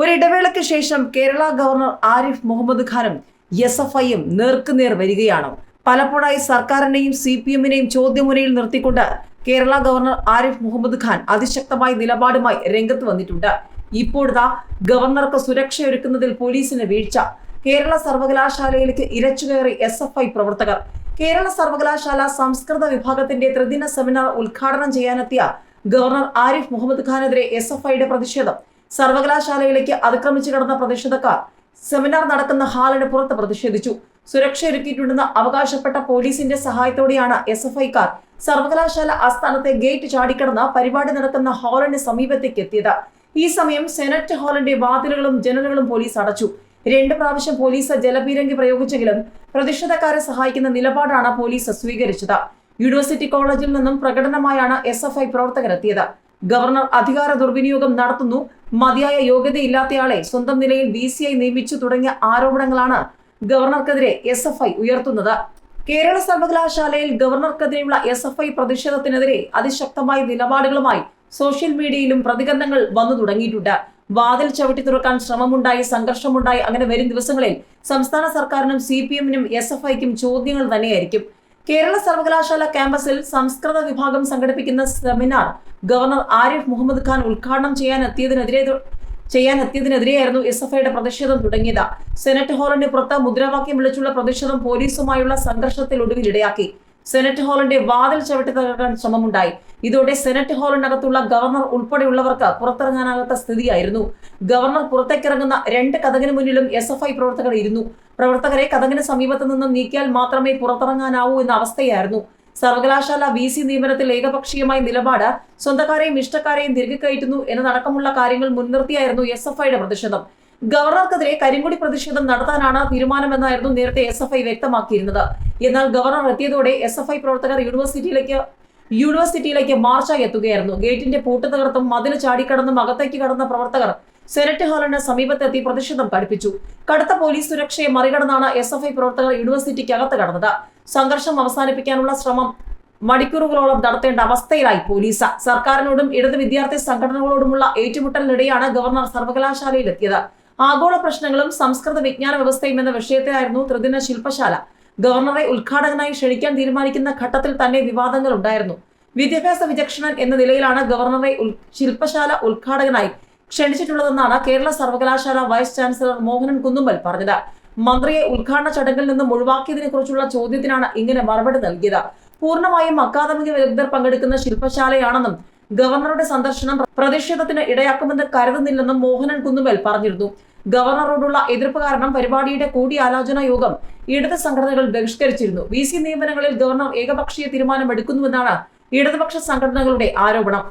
ഒരിടവേളയ്ക്ക് ശേഷം കേരള ഗവർണർ ആരിഫ് മുഹമ്മദ് ഖാനും എസ് എഫ് ഐയും നേർക്കുനേർ വരികയാണ്. പലപ്പോഴായി സർക്കാരിനെയും സി പി എമ്മിനെയും ചോദ്യമുനയിൽ നിർത്തിക്കൊണ്ട് കേരള ഗവർണർ ആരിഫ് മുഹമ്മദ് ഖാൻ അതിശക്തമായ നിലപാടുമായി രംഗത്ത് വന്നിട്ടുണ്ട്. ഇപ്പോഴത്തെ ഗവർണർക്ക് സുരക്ഷയൊരുക്കുന്നതിൽ പോലീസിന് വീഴ്ച. കേരള സർവകലാശാലയിലേക്ക് ഇരച്ചുകയറി എസ് എഫ് ഐ പ്രവർത്തകർ. കേരള സർവകലാശാല സംസ്കൃത വിഭാഗത്തിന്റെ ത്രിദിന സെമിനാർ ഉദ്ഘാടനം ചെയ്യാനെത്തിയ ഗവർണർ ആരിഫ് മുഹമ്മദ് ഖാനെതിരെ എസ് എഫ് ഐയുടെ പ്രതിഷേധം സർവകലാശാലയിലേക്ക് അതിക്രമിച്ചു കടന്ന പ്രതിഷേധക്കാർ സെമിനാർ നടക്കുന്ന ഹാളിന് പുറത്ത് പ്രതിഷേധിച്ചു. സുരക്ഷ ഒരുക്കിയിട്ടുണ്ടെന്ന് അവകാശപ്പെട്ട പോലീസിന്റെ സഹായത്തോടെയാണ് എസ് എഫ് ഐക്കാർ സർവകലാശാല ആസ്ഥാനത്തെ ഗേറ്റ് ചാടിക്കടന്ന് പരിപാടി നടക്കുന്ന ഹാളിന് സമീപത്തേക്ക് എത്തിയത്. ഈ സമയം സെനറ്റ് ഹാളിന്റെ വാതിലുകളും ജനലുകളും പോലീസ് അടച്ചു. രണ്ട് പ്രാവശ്യം പോലീസ് ജലപീരങ്കി പ്രയോഗിച്ചെങ്കിലും പ്രതിഷേധക്കാരെ സഹായിക്കുന്ന നിലപാടാണ് പോലീസ് സ്വീകരിച്ചത്. യൂണിവേഴ്സിറ്റി കോളേജിൽ നിന്നും പ്രകടനമായാണ് എസ് എഫ് ഐ പ്രവർത്തകരെത്തിയത്. ഗവർണർ അധികാര ദുർവിനിയോഗം നടത്തുന്നു. മതിയായ യോഗ്യതയില്ലാത്തയാളെ സ്വന്തം നിലയിൽ ബി സി ഐ നിയമിച്ചു തുടങ്ങിയ ആരോപണങ്ങളാണ് ഗവർണർക്കെതിരെ എസ് എഫ് ഐ ഉയർത്തുന്നത്. കേരള സർവകലാശാലയിൽ ഗവർണർക്കെതിരെയുള്ള എസ് എഫ് ഐ പ്രതിഷേധത്തിനെതിരെ അതിശക്തമായ നിലപാടുകളുമായി സോഷ്യൽ മീഡിയയിലും പ്രതികരണങ്ങൾ വന്നു തുടങ്ങിയിട്ടുണ്ട്. വാതിൽ ചവിട്ടി തുറക്കാൻ ശ്രമമുണ്ടായി സംഘർഷമുണ്ടായി. അങ്ങനെ വരും ദിവസങ്ങളിൽ സംസ്ഥാന സർക്കാരിനും സി പി എമ്മിനും എസ് എഫ് ഐക്കും ചോദ്യങ്ങൾ തന്നെയായിരിക്കും. കേരള സർവകലാശാല ക്യാമ്പസിൽ സംസ്കൃത വിഭാഗം സംഘടിപ്പിക്കുന്ന സെമിനാർ ഗവർണർ ആരിഫ് മുഹമ്മദ് ഖാൻ ഉദ്ഘാടനം ചെയ്യാൻ എത്തിയതിനെതിരെ ചെയ്യാൻ എത്തിയതിനെതിരെയായിരുന്നു എസ് എഫ് ഐയുടെ പ്രതിഷേധം തുടങ്ങിയത്. സെനറ്റ് ഹാളിന് പുറത്ത് മുദ്രാവാക്യം വിളിച്ചുള്ള പ്രതിഷേധം പോലീസുമായുള്ള സംഘർഷത്തിൽ ഒടുവിലിടയാക്കി സെനറ്റ് ഹാളിന്റെ വാതിൽ ചവിട്ടി തകർക്കാൻ ശ്രമമുണ്ടായി. ഇതോടെ സെനറ്റ് ഹാളിനകത്തുള്ള ഗവർണർ ഉൾപ്പെടെയുള്ളവർക്ക് പുറത്തിറങ്ങാനാകാത്ത സ്ഥിതിയായിരുന്നു. ഗവർണർ പുറത്തേക്കിറങ്ങുന്ന രണ്ട് കഥകിന് മുന്നിലും എസ് എഫ് ഐ പ്രവർത്തകർ ഇരുന്നു. പ്രവർത്തകരെ കഥകിന് സമീപത്ത് നിന്നും നീക്കിയാൽ മാത്രമേ പുറത്തിറങ്ങാനാവൂ എന്ന അവസ്ഥയായിരുന്നു. സർവകലാശാല വി സി നിയമനത്തിൽ ഏകപക്ഷീയമായ നിലപാട് സ്വന്തക്കാരെയും ഇഷ്ടക്കാരെയും തിരികെ എന്നതടക്കമുള്ള കാര്യങ്ങൾ മുൻനിർത്തിയായിരുന്നു എസ് എഫ് ഐയുടെ പ്രതിഷേധം. ഗവർണർക്കെതിരെ കരിങ്കുടി പ്രതിഷേധം നടത്താനാണ് തീരുമാനമെന്നായിരുന്നു നേരത്തെ എസ് എഫ് ഐ വ്യക്തമാക്കിയിരുന്നത്. എന്നാൽ ഗവർണർ എത്തിയതോടെ എസ് എഫ് ഐ പ്രവർത്തകർ യൂണിവേഴ്സിറ്റിയിലേക്ക് യൂണിവേഴ്സിറ്റിയിലേക്ക് മാർച്ചായി എത്തുകയായിരുന്നു. ഗേറ്റിന്റെ പൂട്ട് തകർത്തും മതിൽ ചാടിക്കടന്നും അകത്തേക്ക് കടന്ന പ്രവർത്തകർ സെനറ്റ് ഹാളിന് സമീപത്തെത്തി പ്രതിഷേധം കടുപ്പിച്ചു. കടുത്ത പോലീസ് സുരക്ഷയെ മറികടന്നാണ് എസ് എഫ് ഐ പ്രവർത്തകർ യൂണിവേഴ്സിറ്റിക്ക് അകത്ത് കടന്നത്. സംഘർഷം അവസാനിപ്പിക്കാനുള്ള ശ്രമം മണിക്കൂറുകളോളം നടത്തേണ്ട അവസ്ഥയിലായി പോലീസ്. സർക്കാരിനോടും ഇടത് വിദ്യാർത്ഥി സംഘടനകളോടുമുള്ള ഏറ്റുമുട്ടലിനിടെയാണ് ഗവർണർ സർവകലാശാലയിലെത്തിയത്. ആഗോള പ്രശ്നങ്ങളും സംസ്കൃത വിജ്ഞാന വ്യവസ്ഥയും എന്ന വിഷയത്തിലായിരുന്നു ത്രിദിന ശില്പശാല. ഗവർണറെ ഉദ്ഘാടകനായി ക്ഷണിക്കാൻ തീരുമാനിക്കുന്ന ഘട്ടത്തിൽ തന്നെ വിവാദങ്ങൾ ഉണ്ടായിരുന്നു. വിദ്യാഭ്യാസ വിചക്ഷണൻ എന്ന നിലയിലാണ് ഗവർണറെ ശില്പശാല ഉദ്ഘാടകനായി ക്ഷണിച്ചിട്ടുള്ളതെന്നാണ് കേരള സർവകലാശാല വൈസ് ചാൻസലർ മോഹനൻ കുന്നുമ്പൽ പറഞ്ഞത്. മന്ത്രിയെ ഉദ്ഘാടന ചടങ്ങിൽ നിന്നും ഒഴിവാക്കിയതിനെ കുറിച്ചുള്ള ചോദ്യത്തിനാണ് ഇങ്ങനെ മറുപടി നൽകിയത്. പൂർണമായും അക്കാദമിക വിദഗ്ധർ പങ്കെടുക്കുന്ന ശില്പശാലയാണെന്നും ഗവർണറുടെ സന്ദർശനം പ്രതിഷേധത്തിന് ഇടയാക്കുമെന്ന് കരുതുന്നില്ലെന്നും മോഹനൻ കുന്നുമേൽ പറഞ്ഞിരുന്നു. ഗവർണറോടുള്ള എതിർപ്പ് കാരണം പരിപാടിയുടെ കൂടിയാലോചനാ യോഗം ഇടത് സംഘടനകൾ ബഹിഷ്കരിച്ചിരുന്നു. വി സി നിയമനങ്ങളിൽ ഗവർണർ ഏകപക്ഷീയ തീരുമാനമെടുക്കുന്നുവെന്നാണ് ഇടതുപക്ഷ സംഘടനകളുടെ ആരോപണം.